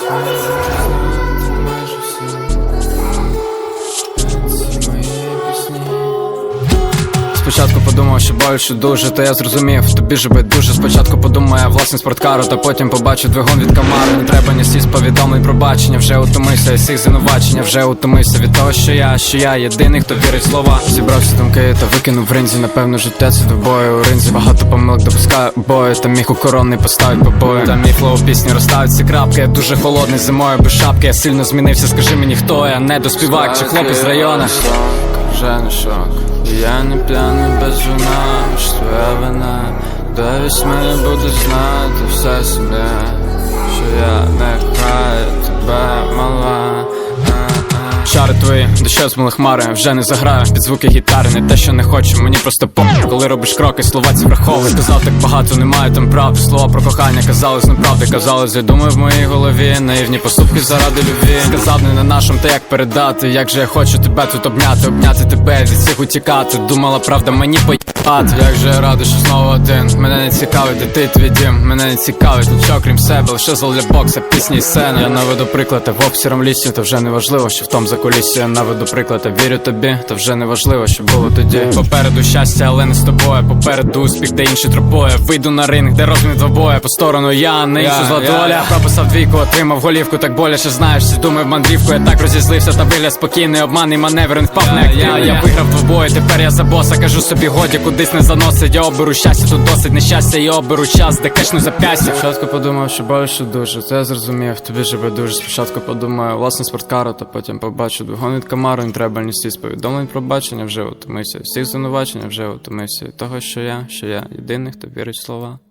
You're Спочатку подумав, що більше дуже, та я зрозумів, тобі же би дуже Спочатку подумав я власне спорткару, та потім побачу двигун від камари. Не треба ні сість повідомлень пробачення, вже утомився із всіх звинувачення, вже утомився від того, що я, що я єдиний, хто вірить слова. Зібрався думки та викинув в ринзі. Напевно, життя це двобою у ринзі. Багато помилок допускаю бою, та міг у коронний поставить побою. Та мій флоу пісні розставить ці крапки. Я дуже холодний зимою без шапки. Я сильно змінився. Скажи мені, хто я не доспівак чи хлопець з району. Вже не шок. Я не п'яний без вина, що твоя вина. До вісьми буду знати вся собі, що я не краю тебе мала. А-а. Твої, дощу змили хмари, вже не заграю під звуки гітари, не те, що не хочу, мені просто по коли робиш кроки, слова ці враховують Казав так багато, немає там правди. Слова про кохання казали з неправди, казали, я думаю в моїй голові. Наївні поступки заради любві. Сказав не на нашому, та як передати. Як же я хочу тебе тут обняти, обняти тебе, від всіх утікати. Думала, правда, мені поїбати. Як же радий, що знову один. Мене не цікавить, де ти твій дім. Мене не цікавить нічого крім себе, лише зал для бокса, пісні і сцени. Я наведу приклад, в обсіром лісі, то вже не важливо, що в том за кулісі. Я наведу приклад, а вірю тобі, то вже не важливо, що було тоді. Попереду щастя, але не з тобою. Попереду успіх, де інші тропою. Вийду на ринг, де розмін двобоя. По сторону я, на іншу зла доля. Прописав двійку, отримав голівку, так боляче знаєш. Всі думаю в мандрівку. Я так розізлився, та вигляд спокійний, обманний маневр, він впав на я, я виграв двобої, тепер я за боса. Кажу собі, годі кудись не заносить. Я оберу щастя, тут досить нещастя, я оберу час, де кешну запястя. Спочатку подумав, що більше дуже. Це я зрозумів, тобі живе дуже. Спочатку подумаю, власне спорткару, та потім побачу двигун камару, не треба ні з повідомлень про бачення, вже утомився. Всіх звинувачення вже утомився того, що я, що я єдиний, хто вірить в слова.